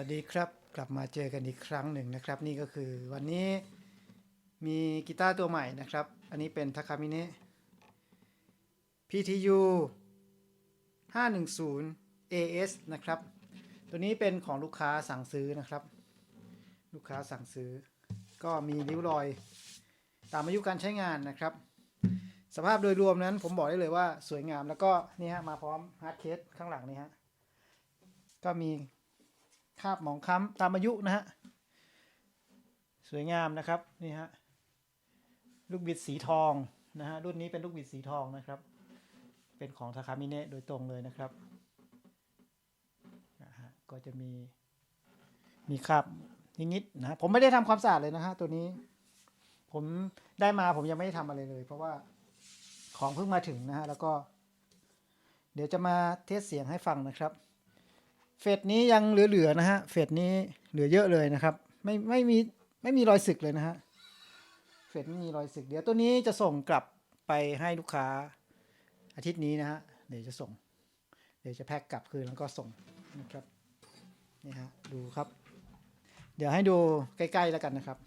วัสดีครับกลับมาเจอกันอีกครั้งหนึ่งนะครับ นี่ก็คือวันนี้มีกีตาร์ตัวใหม่นะครับ อันนี้เป็นทาคามิเนะ PTU 510 AS นะครับ ตัวนี้เป็นของลูกค้าสั่งซื้อนะครับ ลูกค้าสั่งซื้อ ก็มีริ้วรอยตามอายุการใช้งานนะครับ สภาพโดยรวมนั้นผมบอกได้เลยว่าสวยงามแล้วก็นี่ฮะมาพร้อมฮาร์ดเคสข้างหลังนี่ฮะก็มี คาบหมองค้ำตามอายุนะฮะ สวยงามนะครับนี่ฮะลูกบิดสีทองนะฮะรุ่นนี้เป็นลูกบิดสีทองนะครับ เป็นของทาคามิเนะโดยตรงเลยนะครับนะฮะก็จะมีมีคราบนิดๆนะฮะผมไม่ได้ทำความสะอาดเลยนะฮะตัวนี้ ผมได้มาผมยังไม่ได้ทำอะไรเลย เพราะว่าของเพิ่งมาถึงนะฮะแล้วก็ เดี๋ยวจะมาเทสเสียงให้ฟังนะครับ เฟสนี้ยังเหลือๆนะฮะ เฟสนี้เหลือเยอะเลยนะครับ ไม่ไม่มีไม่มีรอยสึกเลยนะฮะ เฟสไม่มีรอยสึก เดี๋ยวตัวนี้จะส่งกลับไปให้ลูกค้าอาทิตย์นี้นะฮะ เดี๋ยวจะส่ง เดี๋ยวจะแพ็คกลับคืนแล้วก็ส่งนะครับ นี่ฮะ ดูครับ เดี๋ยวให้ดูใกล้ๆแล้วกันนะครับ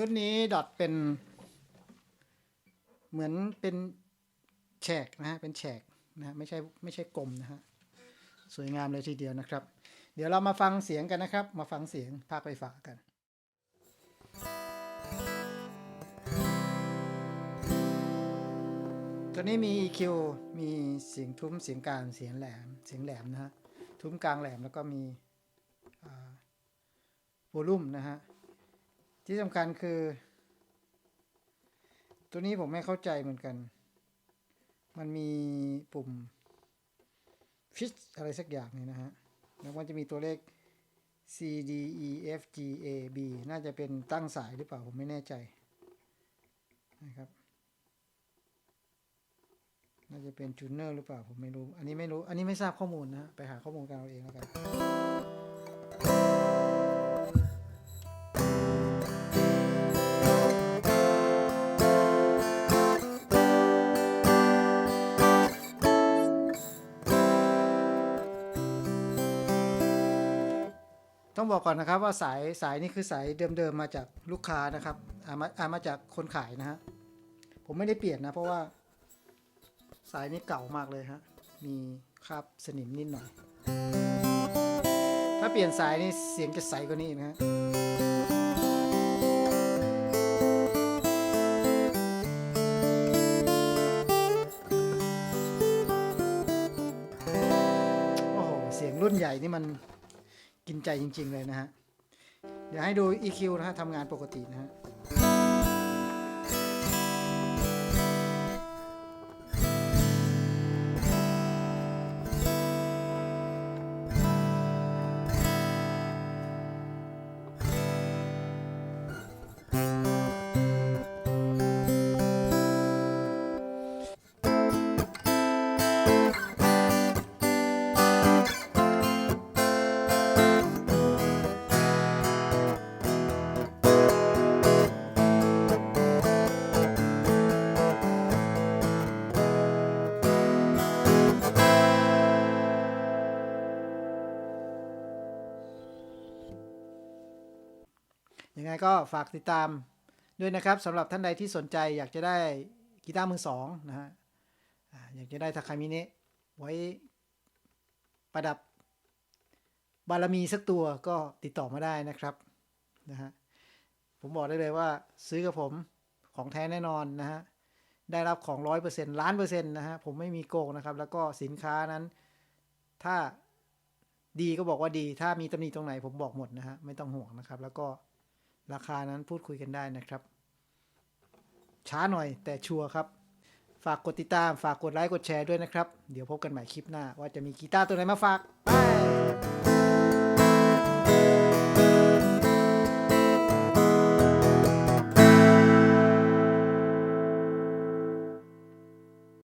รุ่นนี้ดอทเป็น เหมือนเป็นแฉกนะฮะเป็นแฉกนะฮะไม่ใช่ไม่ใช่กลมนะฮะสวยงามเลยทีเดียวนะครับ เดี๋ยวเรามาฟังเสียงกันนะครับ มาฟังเสียงภาคไฟฟ้ากันตัวนี้มี EQ มีเสียงทุ้มเสียงกลางเสียงแหลมเสียงแหลมนะฮะทุ้มกลางแหลมแล้วก็มีโวลูมนะฮะ ที่สำคัญคือ ตัวนี้ผมไม่เข้าใจเหมือนกัน มันมีปุ่มฟิชอะไรสักอย่างเนี่ยนะฮะ แล้วมันจะมีตัวเลข C D E F G A B น่าจะเป็นตั้งสายหรือเปล่าผมไม่แน่ใจนะครับ น่าจะเป็นจูเนอร์หรือเปล่าผมไม่รู้ อันนี้ไม่รู้ อันนี้ไม่ทราบข้อมูลนะฮะไปหาข้อมูลกันเอาเองแล้วกัน ต้องบอกก่อนนะครับว่าสายสายนี่คือสายเดิมๆมาจากลูกค้านะครับอามาอามาจากคนขายนะฮะผมไม่ได้เปลี่ยนนะ เพราะว่า สายนี้เก่ามากเลยฮะมีคราบสนิมนิดหน่อย ถ้าเปลี่ยนสายนี่เสียงจะใสกว่านี้นะฮะโอ้โหเสียงรุ่นใหญ่นี่มัน กินใจจริง ๆ เลยนะฮะ เดี๋ยวให้ดู EQ นะฮะทำงานปกตินะฮะ ยังไงก็ฝากติดตามด้วยนะครับสำหรับท่านใดที่สนใจอยากจะได้กีตาร์มือสองนะฮะอยากจะได้ทาคามิเนะไว้ประดับบารมีสักตัวก็ติดต่อมาได้นะครับนะฮะผมบอกได้เลยว่าซื้อกับผมของแท้แน่นอนนะฮะได้รับของร้อยเปอร์เซ็นต์ล้านเปอร์เซ็นต์นะฮะผมไม่มีโกงนะครับ แล้วก็สินค้านั้น ถ้าดีก็บอกว่าดี ถ้ามีตำหนิตรงไหนผมบอกหมดนะฮะไม่ต้องห่วงนะครับ แล้วก็ ราคานั้นพูดคุยกันได้นะครับ ช้าหน่อยแต่ชัวร์ครับ ฝากกดติดตามฝากกดไลค์กดแชร์ด้วยนะครับ เดี๋ยวพบกันใหม่คลิปหน้า ว่าจะมีกีตาร์ตัวไหนมาฝากบาย